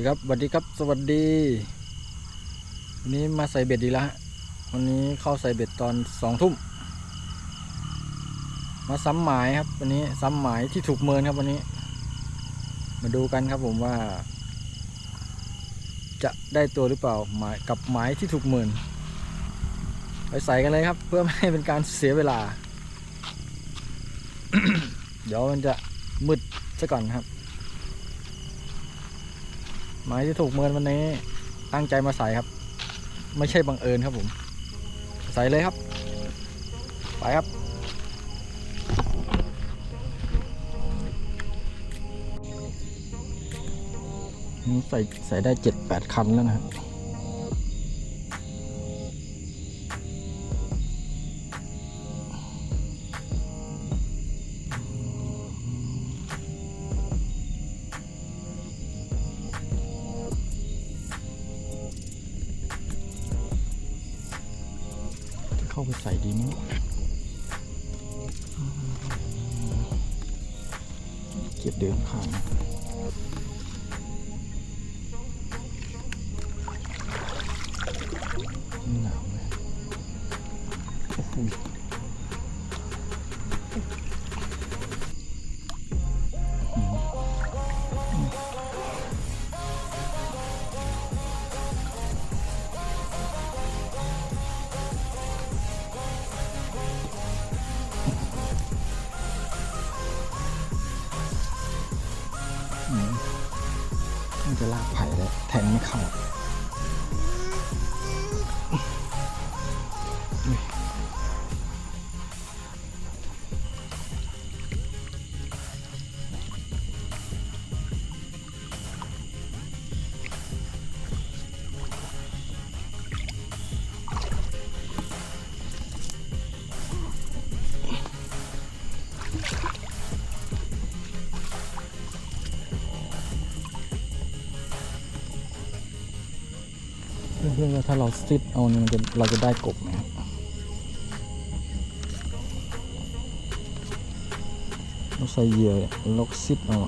ดีครับสวัสดีครับ สวัสดี วันนี้มาใส่เบ็ดดีแล้วฮะ วันนี้เข้าใส่เบ็ดตอนสองทุ่ม มาซ้ำหมายครับ วันนี้ซ้ำหมายที่ถูกเมินครับวันนี้ มาดูกันครับผมว่า จะได้ตัวหรือเปล่าหมายกับหมายที่ถูกเมิน ไปใส่กันเลยครับ เพื่อไม่ให้เป็นการเสียเวลา เดี๋ยวมันจะมืดซะก่อนครับ หมายที่ถูกเมินวันนี้ตั้งใจมาใส่ครับ ไม่ใช่บังเอิญครับผม ใส่เลยครับ ไปครับ ใส่ใส่ได้เจ็ดแปดคันแล้วนะครับาไปใส่ดีไหมเก็บเดินข้างหนาวไหมโอ้โห จะลากไผ่แล้วแทงไม่เข้า พื่อนว่าถ้าเราซิดเอาเนี่ยมันจะเราจะได้กบไหมครับเราใส่เหยื่อล็อกซิดเอา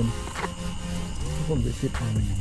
อะสูงเกินผมจะซิดเอามันยัง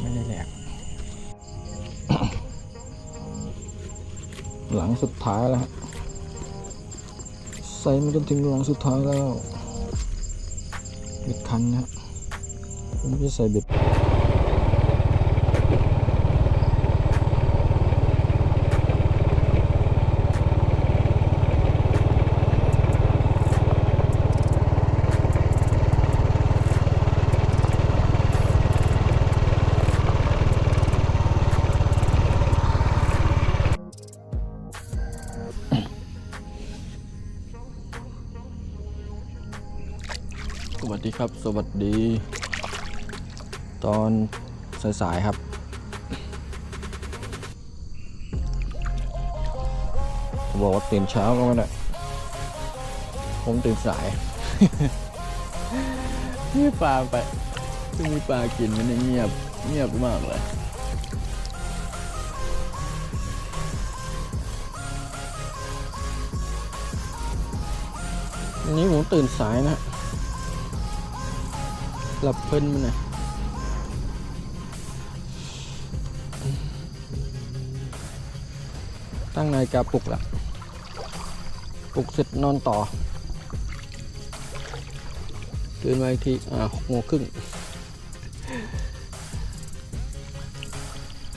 ไม่ได้แหลก หลังสุดท้ายแล้ว ใส่มาจนถึงหลังสุดท้ายแล้วเบ็ดคันนะ ฮะผมจะใส่เบ็ดสวัสดีครับ สวัสดี ตอนสายๆครับ บอกว่าตื่นเช้าก็ไม่ได้ผมตื่นสายนี่ปลาไปม่มีปลากินมันเงียบเงียบมากเลยวันนี้ผมตื่นสายนะ หลับเพลินมันนะ ตั้งนาฬิกาปลุกละปลุกเสร็จนอนต่อตื่นมาอีกทีอ่าหกโมงครึ่ง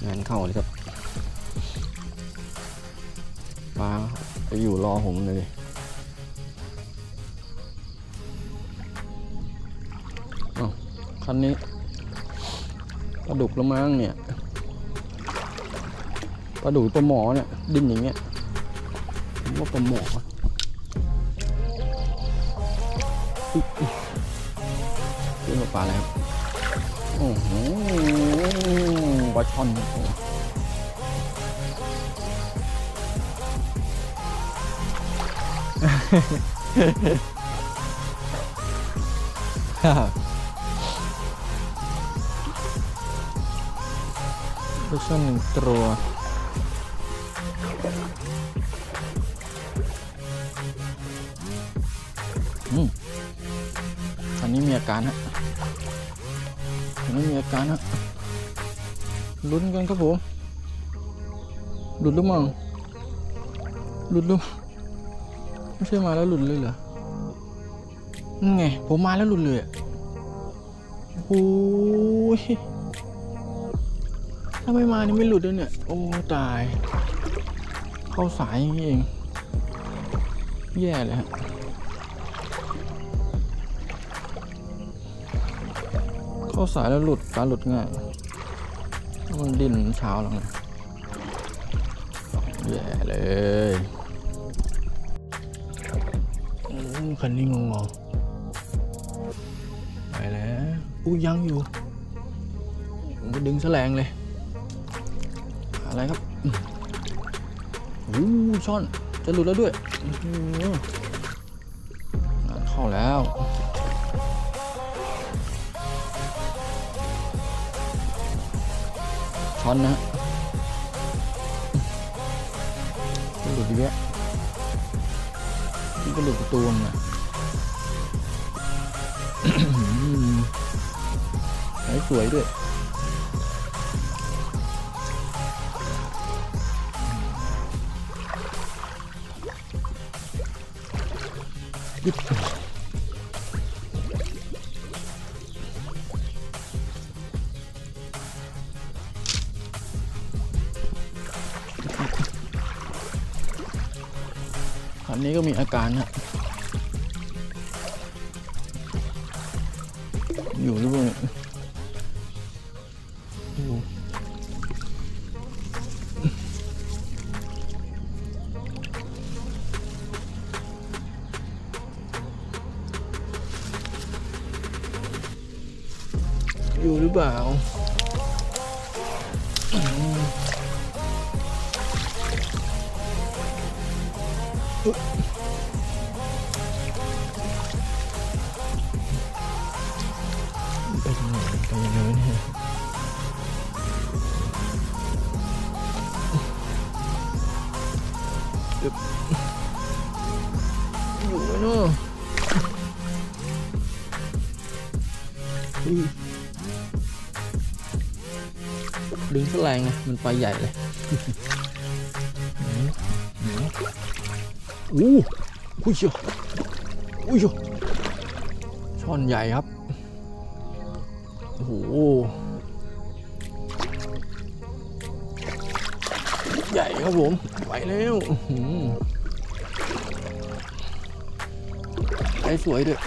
งานเข้าเลยครับมาไปอยู่รอผมเลยคันนี้ปลาดุกละมั้งเนี่ย ปลาดุปลาหมอเนี่ยดิ้นอย่างเงี้ยผมว่าปลาหมออุ๊ยอุ๊ยเรียกว่าปลาอะไรครับโอ้โหปลาช่อนโอ้โหปลาช่อนหนึ่งตัว อันนี้มีอาการฮะอันนี้มีอาการฮะลุ้นกันครับผมหลุดหรือมั้งหลุดหรือไม่ใช่มาแล้วหลุดเลยเหรอนั่ไงผมมาแล้วหลุดเลยอะโอ้ยถ้าไม่มานี่ไม่หลุดเลยเนี่ย โอ้ตาย เข้าสายอย่างนี้เอง แย่เลยฮะ เข้าสายแล้วหลุดการหลุดง่ายมันดิ้นเช้าแล้วไงแย่เลยอืมคันนี้งงงไปแล้วอู้ยังอยู่ผมก็ดึงแสลงเลย อะไรครับอืมโอ้ช่อนจะหลุดแล้วด้วยข้านเข้าแล้ว ช้อนนะฮะหลุดอีกแล้วนี่ก็หลุดประตูมันนะไหนสวยด้วยยึด นี้ก็มีอาการนะอยู่หรือเปล่าอยู่อยู่หรือเปล่าอ อยู่ไหมเนาะอุ้ยดึงแสลงไงมันไปใหญ่เลยไหนไหนอู้อุ้ยเชียวอุ้ยเชียวช่อนใหญ่ครับ โอ้โห ใหญ่ครับผม ไปแล้ว สวยด้วย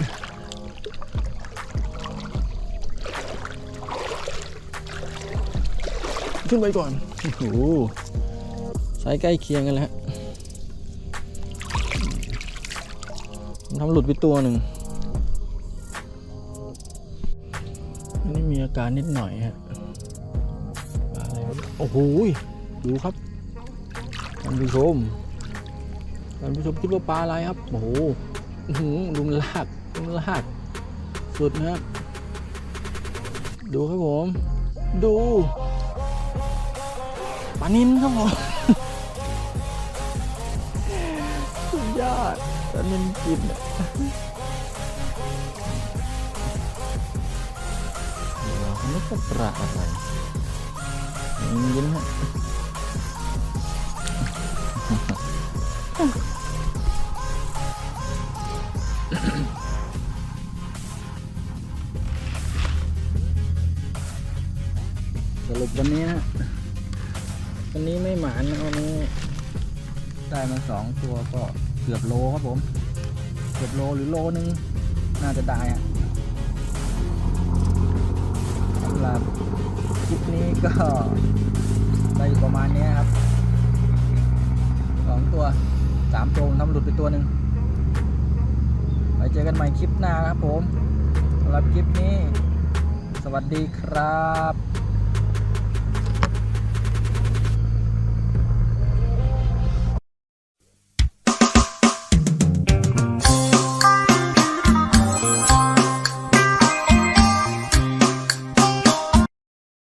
ขึ้นไปก่อน โอ้โหไซส์ใกล้เคียงกันแล้วฮะมันทำหลุดไปตัวหนึ่ง อันนี้มีอาการนิดหน่อยฮะปลาอะไรวะเนี่ยโอ้โห ดูครับ ท่านผู้ชม ท่านผู้ชมคิดว่าปลาอะไรครับ โอ้โห หือดูมันลากดูมันลาก สุดนะครับ ดูครับผม ดูปานินครับผมสุดยอดปานินกินอะเราไม่ก็ปลาอะไรยิ้มฮะานวันนี้ได้มาสองตัวก็เกือบโลครับผม เกือบโลหรือโลนึง น่าจะได้อะสำหรับคลิปนี้ก็ได้ประมาณนี้ครับสองตัวสามตัวผมทำหลุดไปตัวหนึ่งไว้เจอกันใหม่คลิปหน้าครับผมสำหรับคลิปนี้ สวัสดีครับ